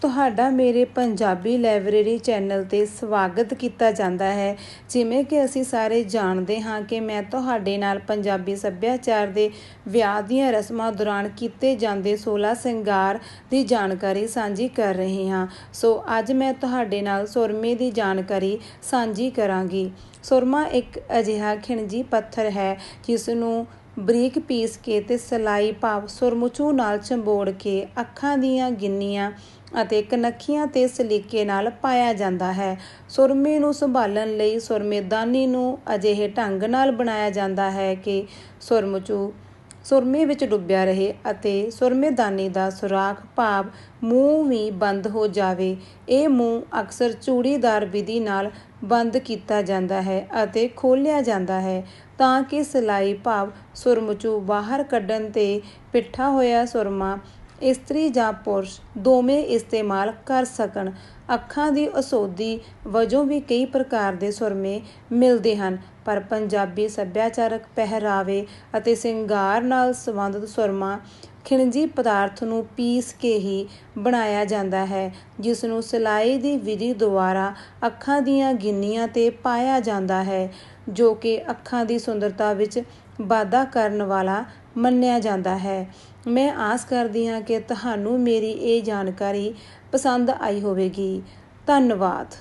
ਤੁਹਾਡਾ ਮੇਰੇ Punjabi library channel 'ਤੇ ਸਵਾਗਤ ਕੀਤਾ ਜਾਂਦਾ ਹੈ। ਜਿਵੇਂ ਕਿ ਅਸੀਂ ਸਾਰੇ ਜਾਣਦੇ ਹਾਂ ਕਿ ਮੈਂ ਤੁਹਾਡੇ ਨਾਲ ਪੰਜਾਬੀ ਸੱਭਿਆਚਾਰ ਦੇ ਵਿਆਹ ਦੀਆਂ ਰਸਮਾਂ ਦੌਰਾਨ ਕੀਤੇ ਜਾਂਦੇ 16 ਸਿੰਗਾਰ ਦੀ ਜਾਣਕਾਰੀ ਸਾਂਝੀ ਕਰ ਰਹੀ ਹਾਂ। ਸੋ ਅੱਜ ਮੈਂ ਤੁਹਾਡੇ ਨਾਲ ਸੁਰਮੇ ਦੀ ਜਾਣਕਾਰੀ ਸਾਂਝੀ ਕਰਾਂਗੀ। ਸੁਰਮਾ ਇੱਕ ਅਜਿਹਾ ਖਿਣਜੀ ਪੱਥਰ ਹੈ, ਜਿਸ ਨੂੰ ਬਰੀਕ ਪੀਸ ਕੇ ਤੇ ਸਲਾਈ ਭਾਵ ਸੁਰਮੁਚੂ ਨਾਲ ਚੰਬੋੜ ਕੇ ਅੱਖਾਂ ਦੀਆਂ ਗਿੰਨੀਆਂ ਅਤੇ ਕਨੱਖੀਆਂ ਤੇ ਸਲੀਕੇ ਨਾਲ ਪਾਇਆ ਜਾਂਦਾ ਹੈ। ਸੁਰਮੇ ਨੂੰ ਸੰਭਾਲਣ ਲਈ ਸੁਰਮੇਦਾਨੀ ਨੂੰ ਅਜਿਹੇ ਢੰਗ ਨਾਲ ਬਣਾਇਆ ਜਾਂਦਾ ਹੈ ਕਿ ਸੁਰਮੁਚੂ ਸੁਰਮੇ ਵਿੱਚ ਡੁੱਬਿਆ ਰਹੇ ਅਤੇ ਸੁਰਮੇਦਾਨੀ ਦਾ ਸੁਰਾਖ ਭਾਵ ਮੂੰਹ ਵੀ ਬੰਦ ਹੋ ਜਾਵੇ। ਇਹ ਮੂੰਹ ਅਕਸਰ ਚੂੜੀਦਾਰ ਵਿਧੀ ਨਾਲ ਬੰਦ ਕੀਤਾ ਜਾਂਦਾ ਹੈ ਅਤੇ ਖੋਲ੍ਹਿਆ ਜਾਂਦਾ ਹੈ। ਤਾਂ ਕਿ ਸਿਲਾਈ ਭਾਵ ਸੁਰਮਚੂ ਬਾਹਰ ਕੱਢਣ ਤੇ ਪਿੱਠਾ ਹੋਇਆ ਸੁਰਮਾ ਇਸਤਰੀ ਜਾਂ ਪੁਰਸ਼ ਦੋਵੇਂ ਇਸਤੇਮਾਲ ਕਰ ਸਕਣ। ਅੱਖਾਂ ਦੀ ਅਸੋਧੀ ਵਜੋਂ ਵੀ ਕਈ ਪ੍ਰਕਾਰ ਦੇ ਸੁਰਮੇ ਮਿਲਦੇ ਹਨ, ਪਰ ਪੰਜਾਬੀ ਸੱਭਿਆਚਾਰਕ ਪਹਿਰਾਵੇ ਅਤੇ ਸਿੰਗਾਰ ਨਾਲ ਸੰਬੰਧਿਤ ਸੁਰਮਾ ਖਿਣਜੀ ਪਦਾਰਥ ਨੂੰ ਪੀਸ ਕੇ ਹੀ ਬਣਾਇਆ ਜਾਂਦਾ ਹੈ ਜਿਸ ਨੂੰ ਸਿਲਾਈ ਦੀ ਵਿਧੀ ਦੁਆਰਾ ਅੱਖਾਂ ਦੀਆਂ ਗਿੰਨੀਆਂ ਤੇ ਪਾਇਆ ਜਾਂਦਾ ਹੈ, ਜੋ ਕਿ ਅੱਖਾਂ ਦੀ ਸੁੰਦਰਤਾ ਵਿੱਚ ਵਾਧਾ ਕਰਨ ਵਾਲਾ ਮੰਨਿਆ ਜਾਂਦਾ ਹੈ। ਮੈਂ ਆਸ ਕਰਦੀ ਹਾਂ ਕਿ ਤੁਹਾਨੂੰ ਮੇਰੀ ਇਹ ਜਾਣਕਾਰੀ ਪਸੰਦ ਆਈ ਹੋਵੇਗੀ। ਧੰਨਵਾਦ।